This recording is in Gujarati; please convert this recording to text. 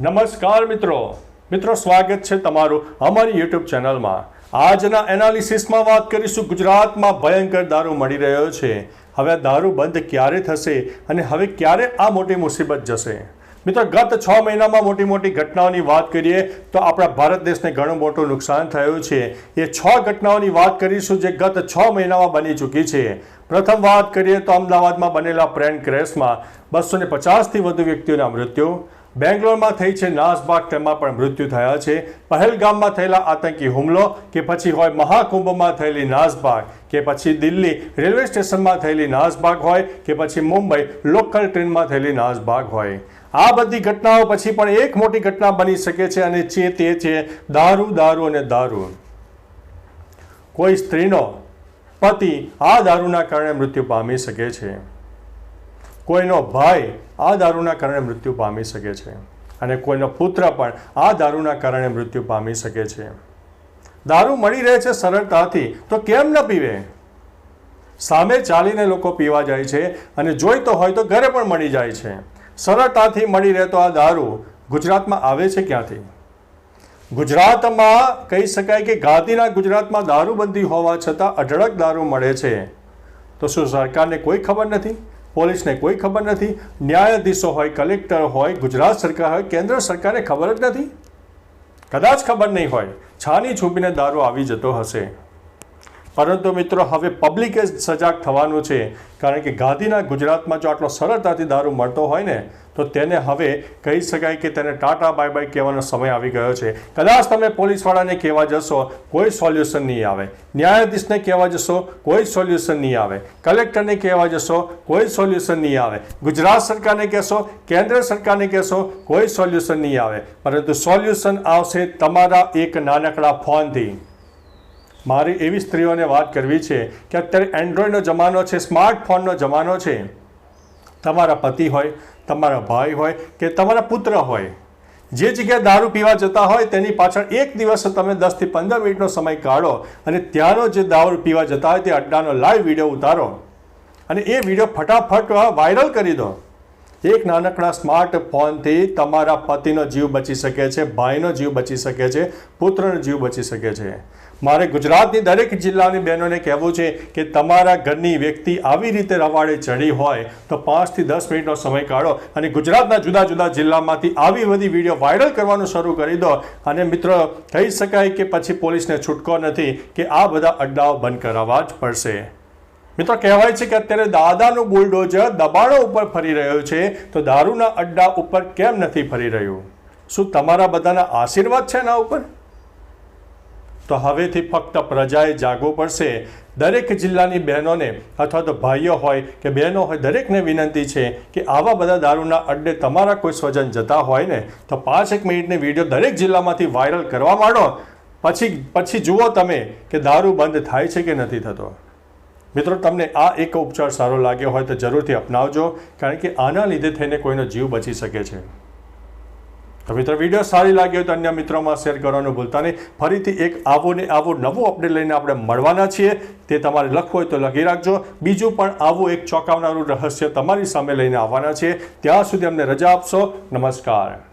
નમસ્કાર મિત્રો. મિત્રો, સ્વાગત છે તમારું અમારી યુટ્યુબ ચેનલમાં. આજના એનાલિસિસમાં વાત કરીશું, ગુજરાતમાં ભયંકર દારૂ મળી રહ્યો છે. હવે દારૂ બંધ ક્યારે થશે અને હવે ક્યારે આ મોટી મુસીબત જશે? મિત્રો, ગત છ મહિનામાં મોટી મોટી ઘટનાઓની વાત કરીએ તો આપણા ભારત દેશને ઘણું મોટું નુકસાન થયું છે. એ છ ઘટનાઓની વાત કરીશું જે ગત છ મહિનામાં બની ચૂકી છે. પ્રથમ વાત કરીએ તો અમદાવાદમાં બનેલા પ્લેન ક્રેશમાં બસો ને પચાસથી વધુ વ્યક્તિઓના મૃત્યુ બેંગ્લોરમાં થઈ છે નાસભાગ તેમાં પણ મૃત્યુ થયા છે. પહેલગામમાં થયેલા આતંકી હુમલો કે પછી હોય મહાકુંભમાં થયેલી નાસભાગ કે પછી દિલ્હી રેલવે સ્ટેશનમાં થયેલી નાસભાગ હોય, કે પછી મુંબઈ લોકલ ટ્રેનમાં થયેલી નાસભાગ હોય. આ બધી ઘટનાઓ પછી પણ એક મોટી ઘટના બની શકે છે અને છે તે છે દારૂ દારૂ અને દારૂ. કોઈ સ્ત્રીનો પતિ આ દારૂના કારણે મૃત્યુ પામી શકે છે. કોઈનો ભાઈ આ દારૂના કારણે મૃત્યુ પામી શકે છે અને કોઈનો પુત્ર પણ આ દારૂના કારણે મૃત્યુ પામી શકે છે. દારૂ મળી રહે છે સરળતાથી, તો કેમ ન પીવે? સામે ચાલીને લોકો પીવા જાય છે અને જોઈતો હોય તો ઘરે પણ મળી જાય છે. સરળતાથી મળી રહેતો આ દારૂ ગુજરાતમાં આવે છે ક્યાંથી? ગુજરાતમાં કહી શકાય કે ગાંધીના ગુજરાતમાં દારૂબંધી હોવા છતાં અઢળક દારૂ મળે છે. તો શું સરકારને કોઈ ખબર નથી? પોલીસને કોઈ ખબર નથી. ન્યાયાધીશો હોય, કલેક્ટર હોય, ગુજરાત સરકાર હોય, કેન્દ્ર સરકારને ખબર જ નથી? કદાચ ખબર નહીં હોય. છાની છૂપીને દારૂ આવી જતો હશે. પરંતુ મિત્રો, હવે પબ્લિકે જ સજાગ થવાનું છે. કારણ કે ગાંધીના ગુજરાતમાં જો આટલો સરળતાથી દારૂ મળતો હોય ને, તો તેને હવે કહી શકાય કે તેને ટાટા બાય બાય કહેવાનો સમય આવી ગયો છે. કદાચ તમે પોલીસવાળાને કહેવા જશો, કોઈ સોલ્યુશન નહીં આવે. ન્યાયાધીશને કહેવા જશો, કોઈ સોલ્યુશન નહીં આવે. કલેક્ટરને કહેવા જશો, કોઈ સોલ્યુશન નહીં આવે. ગુજરાત સરકારને કહેશો, કેન્દ્ર સરકારને કહેશો, કોઈ સોલ્યુશન નહીં આવે. પરંતુ સોલ્યુશન આવશે તમારા એક નાનકડા ફોનથી. મારી એવી સ્ત્રીઓને વાત કરવી છે કે અત્યારે એન્ડ્રોઈડનો જમાનો છે સ્માર્ટફોનનો જમાનો છે. તમારા પતિ હોય, તમારા ભાઈ હોય કે તમારા પુત્ર હોય, જે જગ્યાએ દારૂ પીવા જતા હોય તેની પાછળ એક દિવસ તમે દસથી પંદર મિનિટનો સમય કાઢો અને ત્યાંનો જે દારૂ પીવા જતા હોય તે અડ્ડાનો લાઈવ વીડિયો ઉતારો અને એ વીડિયો ફટાફટ વાયરલ કરી દો. એક નાનકડા સ્માર્ટફોનથી તમારા પતિનો જીવ બચી શકે છે, ભાઈનો જીવ બચી શકે છે, પુત્રનો જીવ બચી શકે છે. મારે ગુજરાતની દરેક જિલ્લાની બહેનોને કહેવું છે કે તમારા ઘરની વ્યક્તિ આવી રીતે રવાડે ચડી હોય તો પાંચથી દસ મિનિટનો સમય કાઢો અને ગુજરાતના જુદા જુદા જિલ્લામાંથી આવી બધી વીડિયો વાયરલ કરવાનું શરૂ કરી દો. અને મિત્રો, કહી શકાય કે પછી પોલીસને છૂટકો નથી કે આ બધા અડ્ડાઓ બંધ કરાવવા જ પડશે. મિત્રો, કહેવાય છે કે અત્યારે દાદાનું બુલડોઝર દબાણો ઉપર ફરી રહ્યો છે. તો દારૂના અડ્ડા ઉપર કેમ નથી ફરી રહ્યું? શું તમારા બધાના આશીર્વાદ છે એના ઉપર? તો હવેથી ફક્ત પ્રજાએ જાગવું પડશે. દરેક જિલ્લાની બહેનોને અથવા તો ભાઈઓ હોય કે બહેનો હોય, દરેકને વિનંતી છે કે આવા બધા દારૂના અડ્ડે તમારા કોઈ સ્વજન જતા હોય ને, તો પાંચ એક મિનિટની વીડિયો દરેક જિલ્લામાંથી વાયરલ કરવા માંડો. પછી પછી જુઓ તમે કે દારૂ બંધ થાય છે કે નથી થતો. મિત્રો, તમને આ એક ઉપચાર સારો લાગ્યો હોય તો જરૂરથી અપનાવજો, કારણ કે આના લીધે થઈને કોઈનો જીવ બચી શકે છે. તો મિત્રો, વીડિયો સારી લાગી હોય તો અન્ય મિત્રોમાં શેર કરવાનું ભૂલતા નહીં. ફરીથી એક આવો ને આવો નવો અપડેટ લઈને આપણે મળવાના છીએ. તે તમારે લખવું હોય તો લખી રાખજો. બીજું પણ આવું એક ચોંકાવનારું રહસ્ય તમારી સામે લઈને આવવાના છે. ત્યાં સુધી અમને રજા આપશો. નમસ્કાર.